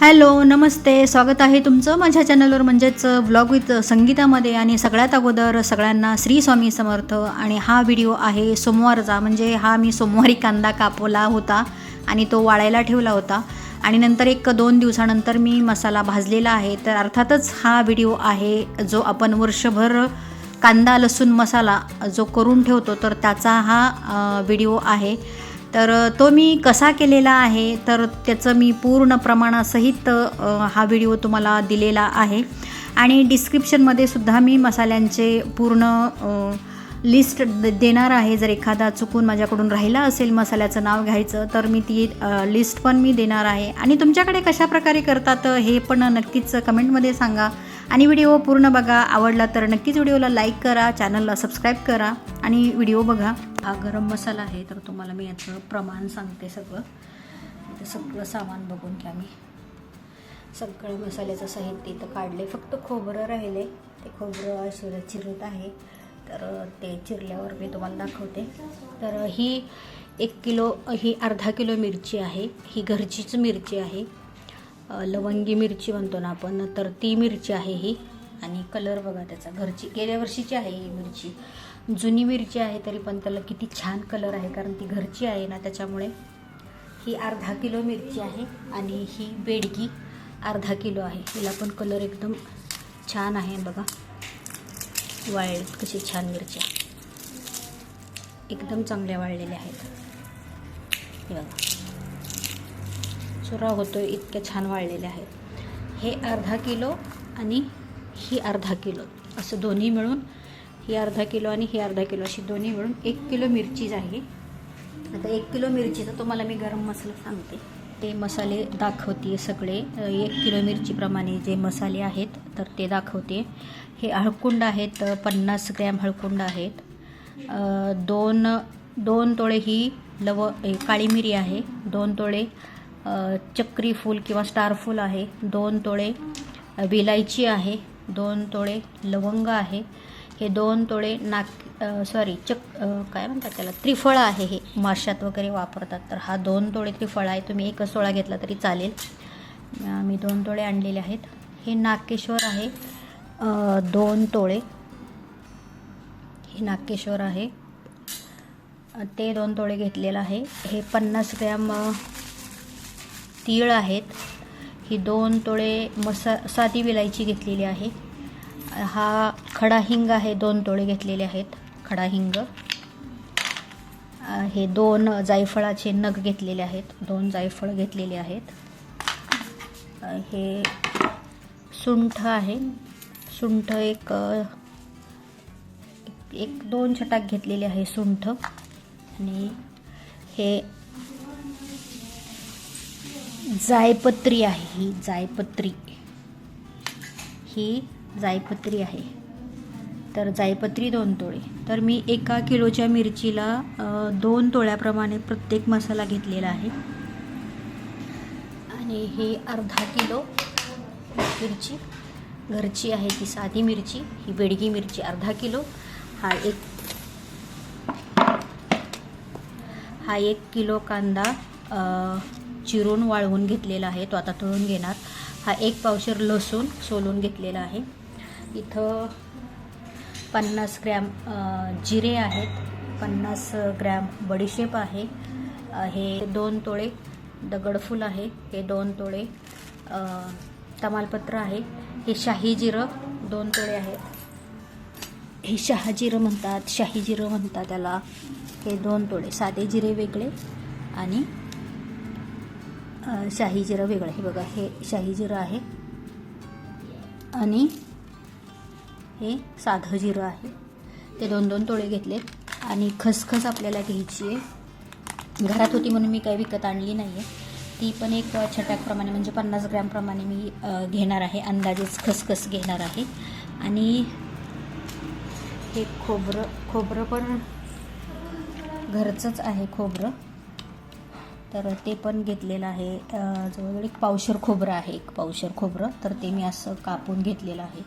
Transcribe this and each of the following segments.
Hello नमस्ते. स्वागत आहे तुमचं माझ्या चॅनलवर म्हणजेच व्लॉग विथ संगीतामध्ये आणि सगळ्यात अगोदर सगळ्यांना श्री स्वामी समर्थ आणि हा व्हिडिओ आहे सोमवारचा. म्हणजे हा मी सोमवारी कांदा कापवला होता आणि तो वाळायला ठेवला होता. आणि नंतर एक दोन दिवसानंतर मी मसाला भाजलेला आहे. तर अर्थातच हा व्हिडिओ आहे जो आपण वर्षभर कांदा लसूण मसाला जो करून ठेवतो तर त्याचा हा व्हिडिओ आहे. तर तो मी कसा केलेला आहे तर त्याचं मी पूर्ण प्रमाणासहित हा व्हिडिओ तुम्हाला दिलेला आहे. आणि डिस्क्रिप्शनमध्ये सुद्धा मी मसाल्यांचे पूर्ण लिस्ट द- देणार आहे. जर एखादा चुकून माझ्याकडून राहिला असेल मसाल्याचं नाव घ्यायचं तर मी ती लिस्ट पण मी देणार आहे. आणि तुमच्याकडे कशा प्रकारे करतात हे पण नक्कीच कमेंटमध्ये सांगा. आणि व्हिडिओ पूर्ण बघा. आवडला तर नक्कीच व्हिडिओला लाईक करा. चॅनलला सबस्क्राईब करा. आणि व्हिडिओ बघा. हा गरम मसाला आहे तर तुम्हाला मी याचं प्रमाण सांगते सगळं. इथं सगळं सामान बघून घ्या मी. सगळं मसाल्याचं साहित्य इथं काढले फक्त खोबरं राहिले ते खोबरं शिर चिरत आहे. तर ते चिरल्यावर मी तुम्हाला दाखवते. तर ही एक किलो ही अर्धा किलो मिरची आहे. ही घरचीच मिरची आहे. लवंगी मिरची म्हणतो ना आपण तर ती मिरची आहे ही. आणि कलर बघा त्याचा. घरची गेल्या वर्षीची आहे ही मिरची. जुनी मिरची आहे तरी पण त्याला किती छान कलर आहे कारण ती घरची आहे ना त्याच्यामुळे ही अर्धा किलो मिरची आहे आणि ही बेडगी अर्धा किलो आहे. हिला पण कलर एकदम छान आहे बघा. वाळलेत कशी छान मिरच्या एकदम चांगल्या वाळलेल्या आहेत. हे बघा. चुरा होतो इतक्या छान वाळलेल्या आहेत. हे अर्धा किलो आणि ही अर्धा किलो असं दोन्ही मिळून ही अर्धा किलो आणि ही अर्धा किलो अशी दोन्ही मिळून एक किलो मिरचीच आहे आता एक किलो मिरचीचा तुम्हाला मी गरम मसाला सांगते. ते मसाले दाखवते सगळे. एक किलो मिरचीप्रमाणे जे मसाले आहेत तर ते दाखवते. हे हळकुंड आहेत पन्नास ग्रॅम हळकुंड आहेत. दोन दोन तोळे ही लव काळी मिरी आहे. दोन तोळे चक्री फूल किंवा स्टार फूल आहे. दोन तोळे विलायची आहे. दोन तोळे लवंग आहे. हे दोन तोळे नाक सॉरी चक काय म्हणतात त्याला? त्रिफळ आहे हे. माशात वगैरे वापरतात. तर हा दोन तोळे त्रिफळ आहे. तुम्ही एकच तोळा घेतला तरी चालेल. मी दोन तोळे आणलेले आहेत. हे नागकेश्वर आहे. दोन तोळे हे नागकेश्वर आहे. ते दोन तोळे घेतलेलं आहे. हे पन्नास ग्रॅम तीळ आहेत. ही दोन तोळे मसा साधी विलायची घेतलेली आहे. हा खडा हिंग आहे दोन तोळे घेतलेले आहेत खडा हिंग हे दोन जायफळाचे नग घेतलेले आहेत दोन जायफळ घेतलेले आहेत. हे सुंठ आहे. सुंठ एक एक दोन छटाक घेतलेले आहे सुंठ. आणि हे जायपत्री आहे ही जायपत्री. ही जायपत्री आहे. तर जायपत्री दोन तोळे. तर मी एका किलोच्या मिरचीला दोन तोळ्याप्रमाणे प्रत्येक मसाला घेतलेला आहे. आणि ही अर्धा किलो मिरची. घरची आहे ती साधी मिरची. ही बेडगी मिरची अर्धा किलो. हा एक हा एक किलो कांदा चिरून वाळवून घेतलेला आहे. तो आता तळून घेणार. हा एक पावशर लसूण सोलून घेतलेला आहे. इथं पन्नास ग्रॅम जिरे आहेत पन्नास ग्रॅम बडीशेप आहे. हे दोन तोळे दगडफूल आहे हे दोन तोळे तमालपत्र आहे. हे शाही जिरं दोन तोळे आहेत. हे शहाजिरं म्हणतात शाही जिरं म्हणतात त्याला. हे दोन तोळे साधे जिरे वेगळे आणि शाही जिरं वेगळं. हे बघा हे शाही जिरं आहे. आणि हे साधं जिरं आहे. ते दोन दोन तोळे घेतलेत आणि खसखस आपल्याला घ्यायची आहे. घरात होती म्हणून मी काही विकत आणली नाही आहे ती पण एक छटाकप्रमाणे म्हणजे पन्नास ग्रॅमप्रमाणे मी घेणार आहे. अंदाजेच खसखस घेणार आहे. आणि हे खोबरं खोबरं पण घरचंच आहे खोबरं. तर ते पण घेतलेलं आहे. जवळजवळ एक पावशर खोबरं आहे एक पावशर खोबरं. तर ते मी असं कापून घेतलेलं आहे.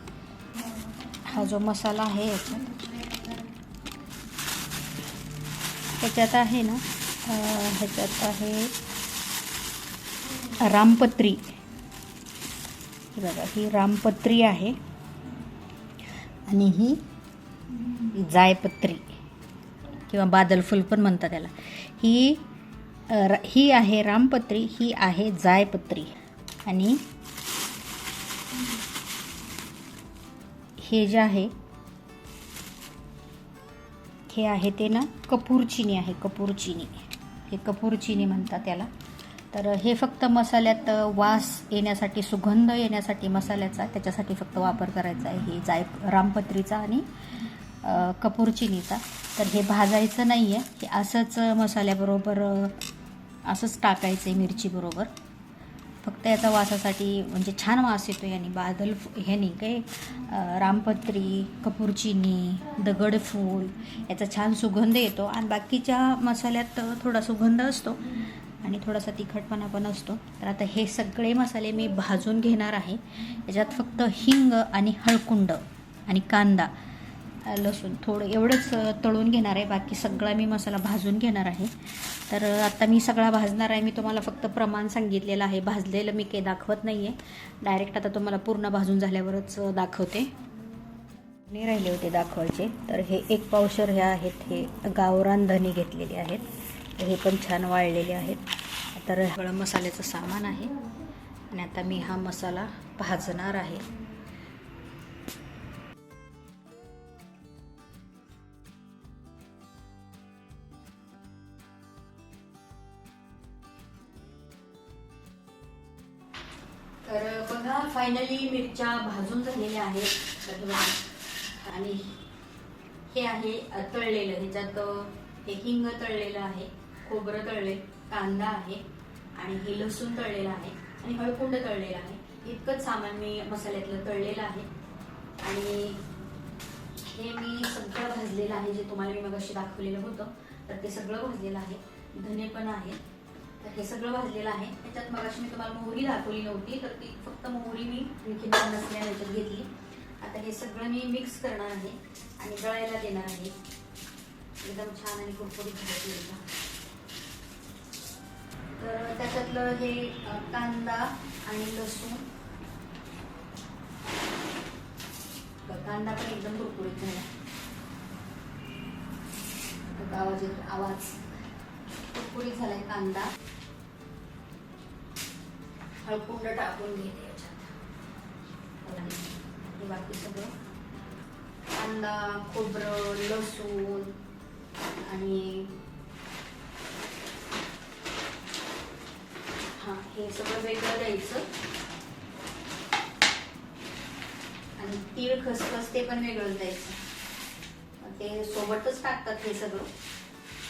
हा जो मसाला आहे याच्यात. ह्याच्यात आहे ना ह्याच्यात आहे रामपत्री. बघा ही रामपत्री आहे. आणि ही जायपत्री किंवा बादलफुल पण म्हणतात त्याला. ही ही आहे रामपत्री ही आहे जायपत्री. आणि हे जे आहे हे आहे ते ना कपूरचिनी आहे कपूरचिनी. हे कपूरचिनी म्हणतात त्याला. तर हे फक्त मसाल्यात वास येण्यासाठी सुगंध येण्यासाठी मसाल्याचा त्याच्यासाठी फक्त वापर करायचा आहे. हे जाय रामपत्रीचा आणि कपूरचिनीचा. तर हे भाजायचं नाही आहे हे असंच मसाल्याबरोबर असंच टाकायचं आहे मिरचीबरोबर फक्त याचा वासासाठी म्हणजे छान वास येतो याने बादल ह्यानी काय रामपत्री कपूरचिनी दगडफूल याचा छान सुगंध येतो. आणि बाकीच्या मसाल्यात थोडा सुगंध असतो आणि थोडासा तिखटपणा पण असतो. तर आता हे सगळे मसाले मी भाजून घेणार आहे. याच्यात फक्त हिंग आणि हळकुंड आणि कांदा लसूण. थोडं एवढंच तळून घेणार आहे. बाकी सगळा मी मसाला भाजून घेणार आहे. तर आता मी सगळा भाजणार आहे. मी तुम्हाला फक्त प्रमाण सांगितलेलं आहे. भाजलेलं मी काही दाखवत नाही आहे डायरेक्ट आता तुम्हाला पूर्ण भाजून झाल्यावरच दाखवते. मी राहिले होते दाखवायचे. तर हे एक पावशर हे आहेत. हे गावरान धने घेतलेले आहेत. हे पण छान वाळलेले आहेत. तर सगळं मसाल्याचं सामान आहे. आणि आता मी हा मसाला भाजणार आहे. फायनली मिरच्या भाजून झालेल्या आहेत. आणि हे आहे तळलेलं. ह्याच्यात हे हिंग तळलेलं आहे खोबरं तळले कांदा आहे आणि हे लसूण तळलेलं आहे आणि हळकुंड तळलेलं आहे. इतकंच सामान मी मसाल्यातलं तळलेलं आहे. आणि हे मी सगळं भाजलेलं आहे जे तुम्हाला मी मगाशी दाखवलेलं होतं. तर ते सगळं भाजलेलं आहे. धने पण आहे. तर हे सगळं भाजलेलं आहे. त्याच्यात मग मी तुम्हाला मोहरी दाखवली नव्हती तर ती फक्त मोहरी मी आणखी नसल्या ह्याच्यात घेतली. आता हे सगळं मी मिक्स करणार आहे आणि गळायला देणार आहे. एकदम छान आणि कुरकुरीत भाजी तर त्याच्यातलं हे कांदा आणि लसूण. कांदा पण एकदम कुरकुरीत झाला. आवाज आवाज. कुरकुरीत झालाय कांदा. हळकुंड टाकून घेते याच्यात. बाकी सगळं. कांदा खोबरं लसूण आणि हा हे सगळं वेगळं द्यायचं. आणि तीळ खसखस ते पण वेगळंच द्यायचं. ते सोबतच टाकतात हे सगळं.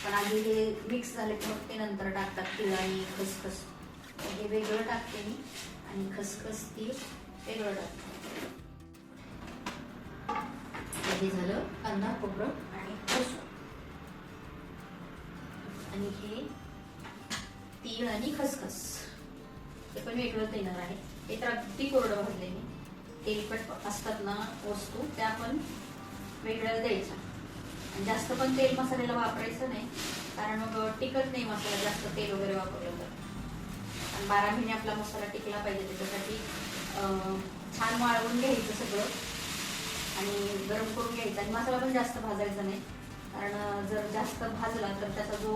पण आधी हे मिक्स झाले की मग ते नंतर टाकतात तीळ आणि खसखस. हे वेगळं टाकते मी आणि खसखस तीळ वेगळं टाकते. हे झालं कांदा खोबरं आणि लसूण आणि हे तीळ आणि खसखस. हे पण वेगळं देणार आहे. हे तर अगदी कोरडं भरले मी तेलकट असतात ना वस्तू त्या पण वेगळ्या द्यायच्या. जास्त पण तेल मसाल्याला वापरायचं नाही. कारण मग टिकत नाही मसाला जास्त तेल वगैरे वापरलं तर. आणि बारा महिने आपला मसाला टिकला पाहिजे त्याच्यासाठी छान वाळवून घ्यायचं सगळं. आणि गरम करून घ्यायचं. आणि मसाला पण जास्त भाजायचा नाही. कारण जर जास्त भाजला तर त्याचा जो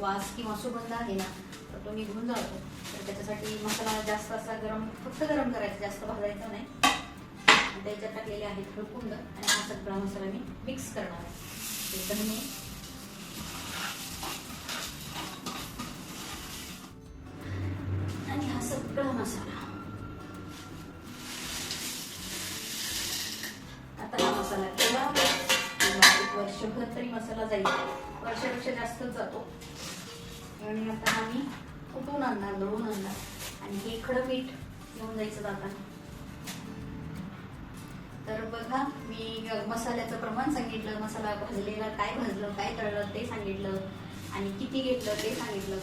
वास किंवा सुगंध आहे ना तर तो निघून जातो. तर त्याच्यासाठी मसाला जास्त असा गरम फक्त गरम करायचा जास्त भाजायचा नाही. त्याच्यात टाकलेले आहेत हळकुंड आणि हा सगळा मसाला मी मिक्स करणार आहे. धने आणि हा सगळा मसाला. आता हा मसाला ठेवा. किंवा एक वर्षभर तरी मसाला जाईल. वर्षापेक्षा जास्तच जातो. आणि आता आम्ही कुटून कुठून आणणार दळून आणणार. आणि हे खडं पीठ घेऊन जायचं जाताना तर बघा मी मसाल्याचं प्रमाण सांगितलं मसाला भाजलेला काय भाजलं काय तळलं ते सांगितलं आणि किती घेतलं ते सांगितलं.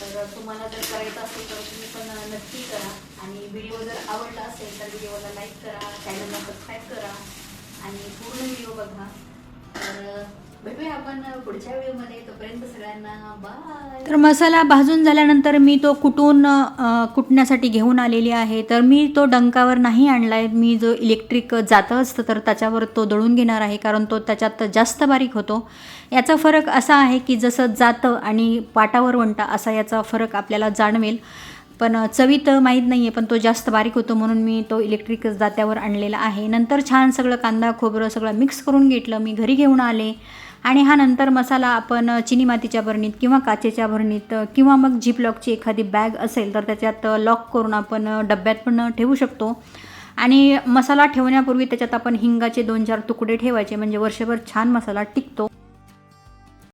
तर तुम्हाला जर करायचं असेल तर तुम्ही पण नक्की करा आणि व्हिडिओ जर आवडला असेल तर व्हिडिओला लाईक करा चॅनलला सबस्क्राईब करा आणि पूर्ण व्हिडिओ बघा. तर भेटूया आपण पुढच्या व्हिडिओमध्ये. तोपर्यंत सगळ्यांना बाय तर मसाला भाजून झाल्यानंतर मी तो कुटून कुटण्यासाठी घेऊन आलेली आहे तर मी तो डंकावर नाही आणला आहे मी जो इलेक्ट्रिक जातं असतं तर त्याच्यावर तो दळून घेणार आहे कारण तो त्याच्यात जास्त बारीक होतो. याचा फरक असा आहे की जसं जातं आणि पाटावर वणटा असा याचा फरक आपल्याला जाणवेल. पण चवीत माहीत नाही आहे पण तो जास्त बारीक होतो म्हणून मी तो इलेक्ट्रिक जात्यावर आणलेला आहे. नंतर छान सगळं कांदा खोबरं सगळं मिक्स करून घेतलं. मी घरी घेऊन आले. आणि हा नंतर मसाला आपण चिनी मातीच्या भरणीत किंवा काचेच्या भरणीत किंवा मग झिप लॉकची एखादी बॅग असेल तर त्याच्यात लॉक करून आपण डब्यात पण ठेवू शकतो. आणि मसाला ठेवण्यापूर्वी त्याच्यात आपण हिंगाचे दोन चार तुकडे ठेवायचे म्हणजे वर्षभर छान मसाला टिकतो.